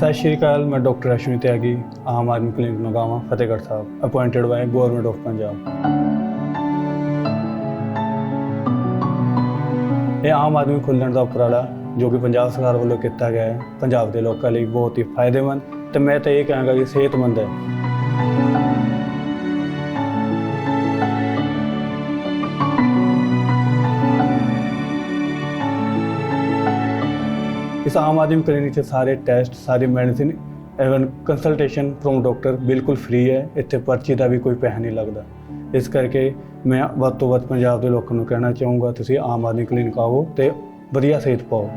ਸਤਿ ਸ਼੍ਰੀ ਅਕਾਲ, ਮੈਂ doctor Ashwani Tyagi, Aam Aadmi clinic Nagawa, Fatehgarh Sahib appointed by government of Punjab ਇਹ ਆਮ ਆਦਮੀ ਖੁੱਲਣ ਦਾ ਉਪਰਾਲਾ, ਜੋ ਕਿ ਪੰਜਾਬ ਸਰਕਾਰ ਵੱਲੋਂ ਕੀਤਾ ਗਿਆ ਹੈ, ਪੰਜਾਬ ਦੇ ਲੋਕਾਂ ਲਈ ਬਹੁਤ ਹੀ ਫਾਇਦੇਮੰਦ, ਤੇ ਮੈਂ ਤਾਂ ਇਹ ਕਹਾਂਗਾ ਕਿ ਸਿਹਤਮੰਦ ਹੈ। ਇਸ ਆਮ ਆਦਮੀ ਕਲੀਨਿਕ 'ਚ ਸਾਰੇ ਟੈਸਟ ਸਾਰੇ medicine even consultation from doctor ਬਿਲਕੁਲ ਫ੍ਰੀ ਹੈ। ਇੱਥੇ ਪਰਚੀ ਦਾ ਵੀ ਕੋਈ ਪੈਸਾ ਨਹੀਂ ਲੱਗਦਾ। ਇਸ ਕਰਕੇ ਮੈਂ ਵੱਧ ਤੋਂ ਵੱਧ ਪੰਜਾਬ ਦੇ ਲੋਕਾਂ ਨੂੰ ਕਹਿਣਾ ਚਾਹੂੰਗਾ, ਤੁਸੀਂ ਆਮ ਆਦਮੀ ਕਲੀਨਿਕ ਆਓ ਤੇ ਵਧੀਆ ਸਿਹਤ ਪਾਓ।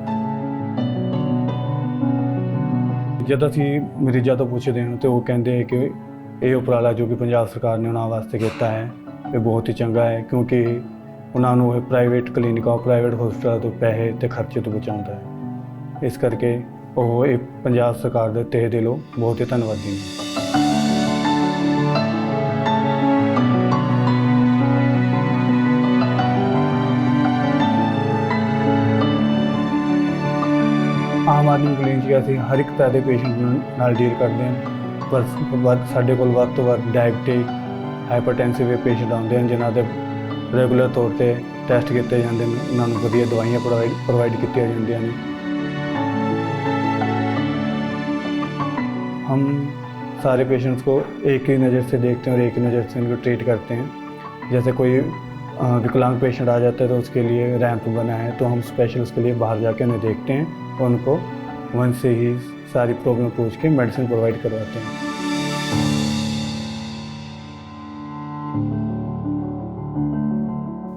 ਜਦ ਅਸੀਂ ਮਰੀਜ਼ਾਂ ਤੋਂ ਪੁੱਛਦੇ ਹਾਂ ਤੇ ਉਹ ਕਹਿੰਦੇ ਹੈ ਕਿ ਇਹ ਉਪਰਾਲਾ ਜੋ ਕਿ ਪੰਜਾਬ ਸਰਕਾਰ ਨੇ ਉਹਨਾਂ ਵਾਸਤੇ ਕੀਤਾ ਹੈ, ਇਹ ਬਹੁਤ ਹੀ ਚੰਗਾ ਹੈ ਕਿਉਂਕਿ ਉਹਨਾਂ ਨੂੰ ਇਹ ਪ੍ਰਾਈਵੇਟ ਕਲੀਨਿਕਾਂ ਪ੍ਰਾਈਵੇਟ ਹਸਪਤਾਲਾਂ ਤੋਂ ਪੈਸੇ ਤੇ ਖਰਚੇ ਤੋਂ ਬਚਾਉਂਦਾ ਹੈ। ਇਸ ਕਰਕੇ ਉਹ ਇਹ ਪੰਜਾਬ ਸਰਕਾਰ ਦੇ ਤਹਿ ਦਿਲੋਂ ਬਹੁਤ ਹੀ ਧੰਨਵਾਦੀ ਨੇ। ਆਮ ਆਦਮੀ ਕਲੀਨਿਕ 'ਚ ਅਸੀਂ ਹਰ ਇੱਕ ਤਰ੍ਹਾਂ ਦੇ ਪੇਸ਼ੈਂਟ ਨਾਲ ਡੀਲ ਕਰਦੇ ਹਾਂ, ਪਰ ਵੱਧ, ਸਾਡੇ ਕੋਲ ਵੱਧ ਤੋਂ ਵੱਧ ਡਾਇਬਟਿਕ ਹਾਈਪਰਟੈਂਸਿਵ ਪੇਸ਼ੈਂਟ ਆਉਂਦੇ ਹਨ, ਜਿਨ੍ਹਾਂ ਦੇ ਰੈਗੂਲਰ ਤੌਰ ਤੇ ਟੈਸਟ ਕੀਤੇ ਜਾਂਦੇ ਨੇ ਉਹਨਾਂ ਨੂੰ ਵਧੀਆ ਦਵਾਈਆਂ ਪ੍ਰੋਵਾਈਡ ਪ੍ਰੋਵਾਈਡ ਕੀਤੀਆਂ ਜਾਂਦੀਆਂ ਨੇ। हम सारे पेशेंट्स को एक ही नज़र से देखते हैं और एक ही नज़र से उनको ट्रीट करते हैं जैसे कोई अ, विकलांग पेशेंट आ जाता है तो उसके लिए रैंप बना है तो हम स्पेशल उसके लिए बाहर जाके उन्हें देखते हैं और उनको वहीं से ही सारी प्रॉब्लम पूछ के मेडिसिन प्रोवाइड करवाते हैं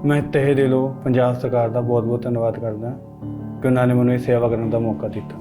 ਮੈਂ ਤਹਿ ਦਿਲੋਂ ਪੰਜਾਬ ਸਰਕਾਰ ਦਾ ਬਹੁਤ ਬਹੁਤ ਧੰਨਵਾਦ ਕਰਦਾ ਕਿ ਉਹਨਾਂ ਨੇ ਮੈਨੂੰ ਇਹ ਸੇਵਾ ਕਰਨ ਦਾ ਮੌਕਾ ਦਿੱਤਾ